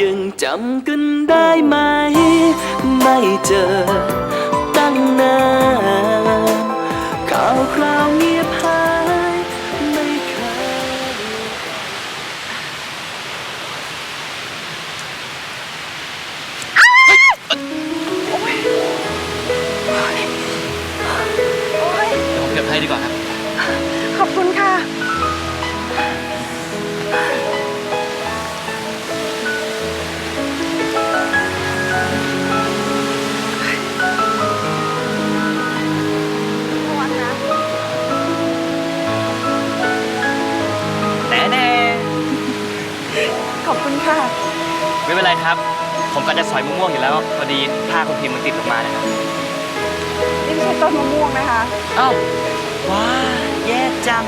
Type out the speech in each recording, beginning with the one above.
ยังจำกันได้ไหม ไม่เจอตั้งนานข่าวคราวเงียบหายไม่เคยเดี๋ยวผมเก็บให้ดีกว่าครับ ขอบคุณค่ะ คุณค่ะ ไม่เป็นไรครับ ผมก็จะสอยมะม่วงอยู่แล้วพอดีผ้าคุณพิมพ์มันติดออกมานะครับนี่ไม่ใช่ต้นมะม่วงนะคะ เอ้าว้าแย่จัง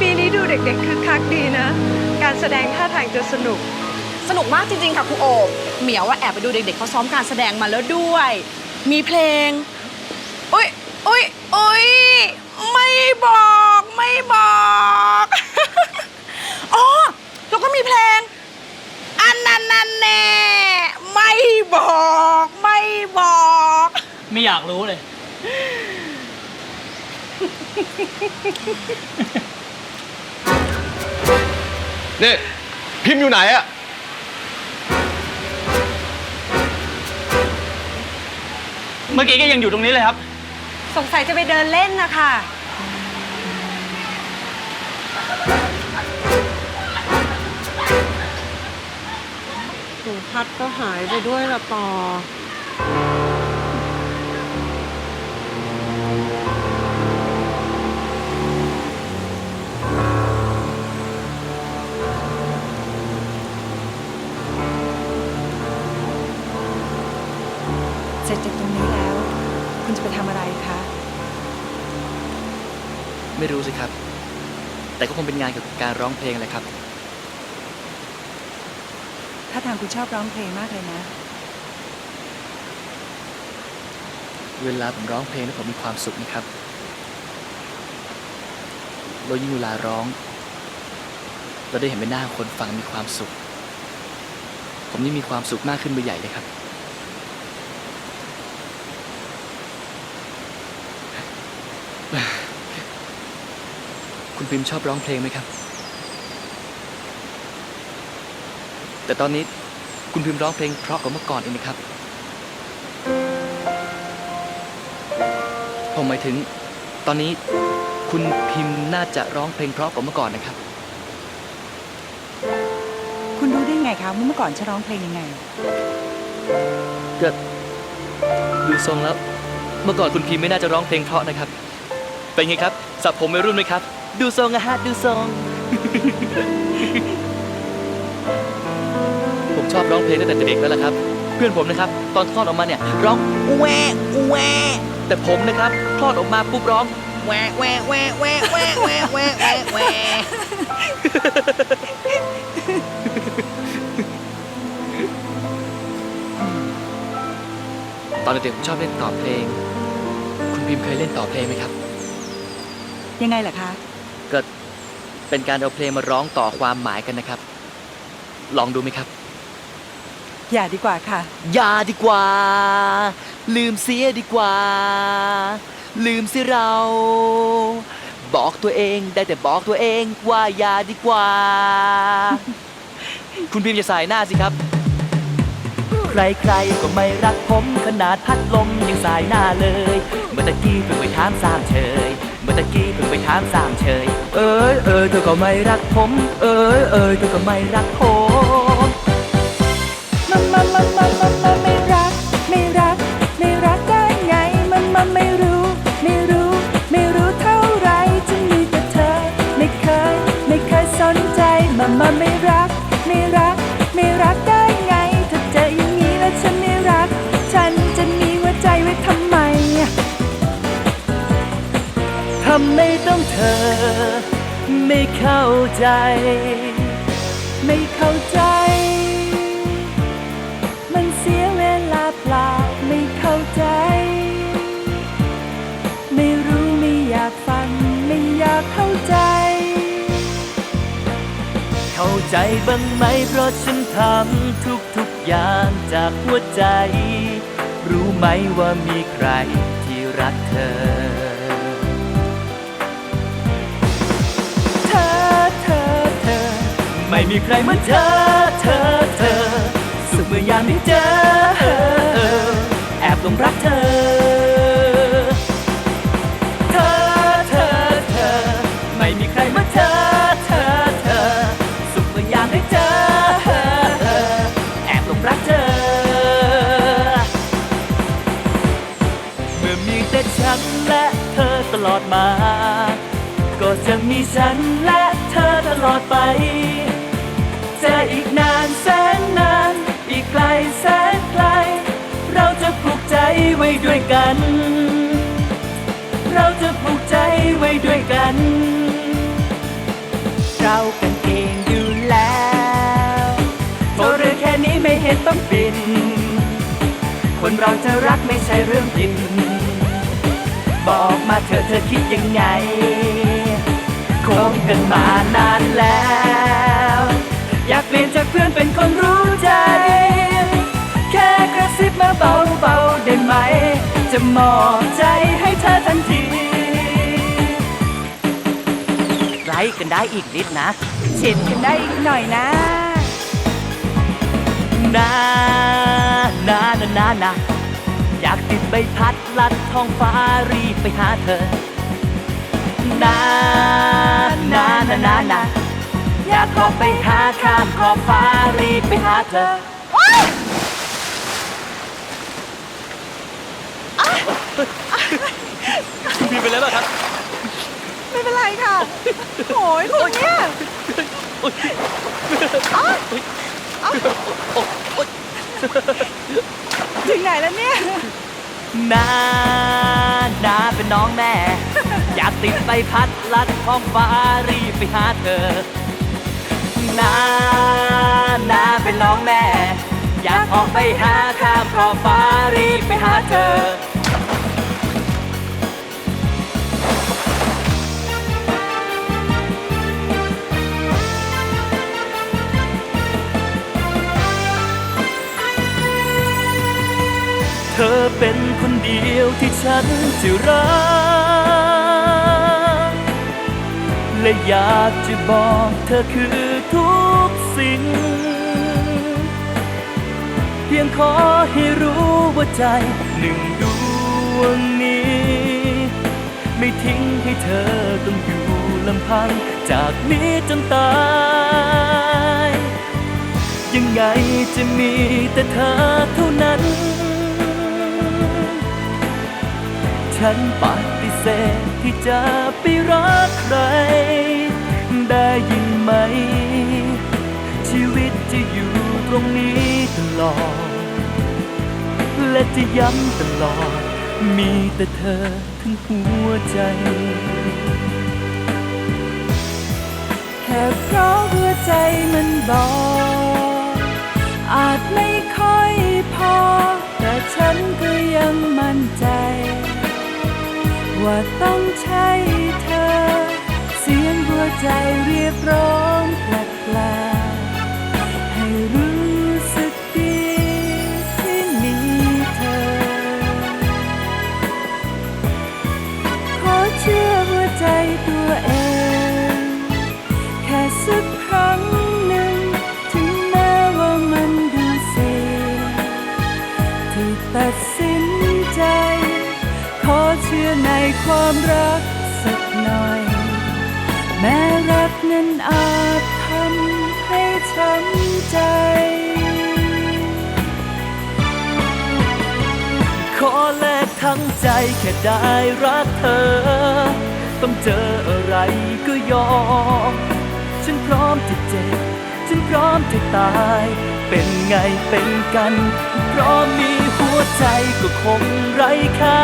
ปีนี้ดูเด็กๆคึกคักดีนะ การแสดงท่าทางจะสนุก สนุกมากจริงๆค่ะครูโอบเหมียวว่าแอบไปดูเด็กๆเขาซ้อมการแสดงมาแล้วด้วย มีเพลง อุ้ยอุ้ยอุ้ยไม่บอกไม่บอกอ๋อแล้วก็มีเพลง อันนั้นนันแน่ไม่บอกไม่บอก ไม่อยากรู้เลย นี่พิมพ์อยู่ไหนอะ เมื่อกี้ก็ยังอยู่ตรงนี้เลยครับ สงสัยจะไปเดินเล่นนะคะหนูพัดก็หายไปด้วยละปอ เสร็จจากตรงนี้แล้ว คุณจะไปทำอะไรคะ ไม่รู้สิครับ แต่ก็คงเป็นงานเกี่ยวกับการร้องเพลงแหละครับ ถ้าทางคุณชอบร้องเพลงมากเลยนะ เวลาผมร้องเพลงแล้วผมมีความสุขนะครับเรายิ่งเวลาร้อง เราได้เห็นเป็นหน้าของคนฟังมีความสุข ผมยิ่งมีความสุขมากขึ้นไปใหญ่เลยครับ คุณพิมพ์ชอบร้องเพลงไหมครับ แต่ตอนนี้คุณพิมพ์ร้องเพลงเพราะกว่าเมื่อก่อนเองนะครับ ผมหมายถึง ตอนนี้คุณพิมพ์น่าจะร้องเพลงเพราะกว่าเมื่อก่อนนะครับ คุณรู้ได้ไงคะว่าเมื่อก่อนฉันร้องเพลงยังไง ก็ดูทรงแล้ว เมื่อก่อนคุณพิมพ์ไม่น่าจะร้องเพลงเพราะนะครับ เป็นไงครับสับผมวัยรุ่นไหมครับ ดูทรงอะฮะ ดูทรง ผมชอบร้องเพลงตั้งแต่เด็กแล้วล่ะครับ เพื่อนผมนะครับ ตอนคลอดออกมาเนี่ย ร้องแหวะแหวะแต่ผมนะครับคลอดออกมาปุ๊บร้องแหวะแหวะแหวะแหวะแหวะแหวะแหวะแหวะแหวะตอนเด็กๆผมชอบเล่นต่อเพลง คุณพิมพ์เคยเล่นต่อเพลงไหมครับ ยังไงล่ะคะก็ เป็นการเอาเพลงมาร้องต่อความหมายกันนะครับ ลองดูไหมครับ อย่าดีกว่าค่ะ อย่าดีกว่า ลืมเสียดีกว่า ลืมเสิเรา บอกตัวเองได้แต่บอกตัวเองว่าอย่าดีกว่า คุณพิมพ์อย่าสายหน้าสิครับ ใครๆก็ไม่รักผมขนาดพัดลมยังสายหน้าเลย เมื่อตะกี้เพิ่งไปถามสามเฉยเมื่อ ตะกี้เพิ่งไปถามสามเฉย เออเออเธอก็ไม่รักผม เออเออเธอก็ไม่รักผมำไม่ต้องเธอ ไม่เข้าใจ ไม่เข้าใจ มันเสียเวลาเปล่าไม่เข้าใจ ไม่รู้ไม่อยากฟังไม่อยากเข้าใจ เข้าใจบ้างไหมเพราะฉันทำทุกทุกอย่างจากหัวใจ รู้ไหมว่ามีใครที่รักเธอ ไม่มีใครเหมือนเธอ เธอ เธอ สุขเมื่อยามได้เจอ แอบหลงรักเธอ ว้ด้วยกัน เราจะผูกใจไว้ด้วยกัน เรากันเองอยู่แล้วโทรเรือแค่นี้ไม่เห็นต้องบิน คนเราจะรักไม่ใช่เรื่องผิดบอกมาเธอเธอคิดยังไงคบกันมานานแล้ว อยากเปลี่ยนจากเพื่อนเป็นคนรู้ใจ แค่กระซิบมาเบาๆได้ไหม จะมอบใจให้เธอทันทีไล่กันได้อีกนิดนะชิดกันได้อีกหน่อยนะนานานานานาอยากติดใบพัดลัดท้องฟ้ารีบไปหาเธอนานานานานาอยากขอไปหาข้ามขอบฟ้ารีบไปหาเธอ คุณพิมพ์ไปแล้วเหรอครับไม่เป็นไรค่ะ โอ้ยคุณเนี่ยอ๊ะอ๊ะถึงไหนแล้วเนี่ยนานาเป็นน้องแม่ อยากติดใบพัดลัดท้องฟ้ารีบไปหาเธอนานาเป็นน้องแม่ อยากออกไปหาข้ามขอบฟ้ารีบไปหาเธอ เธอเป็นคนเดียวที่ฉันจะรัก และอยากจะบอกเธอคือทุกสิ่ง เพียงขอให้รู้ว่าใจหนึ่งดวงนี้ ไม่ทิ้งให้เธอต้องอยู่ลำพัง จากนี้จนตายยังไงจะมีแต่เธอเท่านั้น ฉันปฏิเสธที่จะไปรักใคร ได้ยินไหม ชีวิตจะอยู่ตรงนี้ตลอด และจะย้ำตลอด มีแต่เธอทั้งหัวใจ แค่เพราะหัวใจมันบอก อาจไม่ค่อยพอ แต่ฉันก็ยังมั่นใจ ว่าต้องใช่เธอ เสียงหัวใจเรียกร้องแปลกๆให้รู้สึกดีที่มีเธอ ขอเชื่อหัวใจตัวเอง แค่สักครั้งหนึ่ง ถึงแม้ว่ามันดูเสียที่ตัดสินใจ ขอเชื่อในความรักสักหน่อย แม้รักนั้นอาจทำให้ช้ำใจ ขอแลกทั้งใจแค่ได้รักเธอ ต้องเจออะไรก็ยอม ฉันพร้อมจะเจ็บ ฉันพร้อมจะตาย เป็นไงเป็นกันเพราะมี ใจก็คงไร้ค่า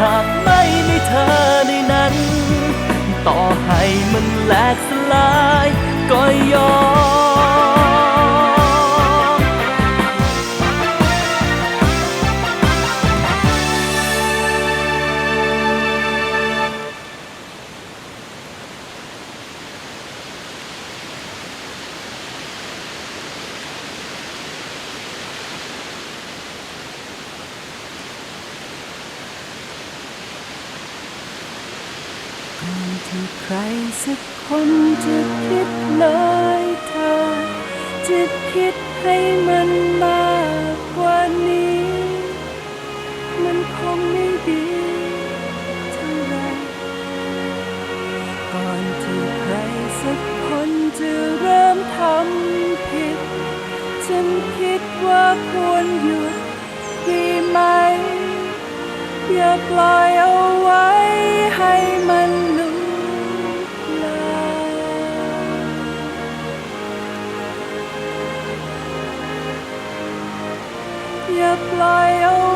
หากไม่มีเธอในนั้น ต่อให้มันแหลกสลายก็ยอม ก่อนที่ใครสักคนจะคิดเลยเธอจะคิดให้มันมากกว่านี้ มันคงไม่ดีเท่าไรก่อนที่ใครสักคนจะเริ่มทำผิด ฉันคิดว่าควรหยุดดีไหม อย่าปล่อยเอาไว้ให้มัน fly away.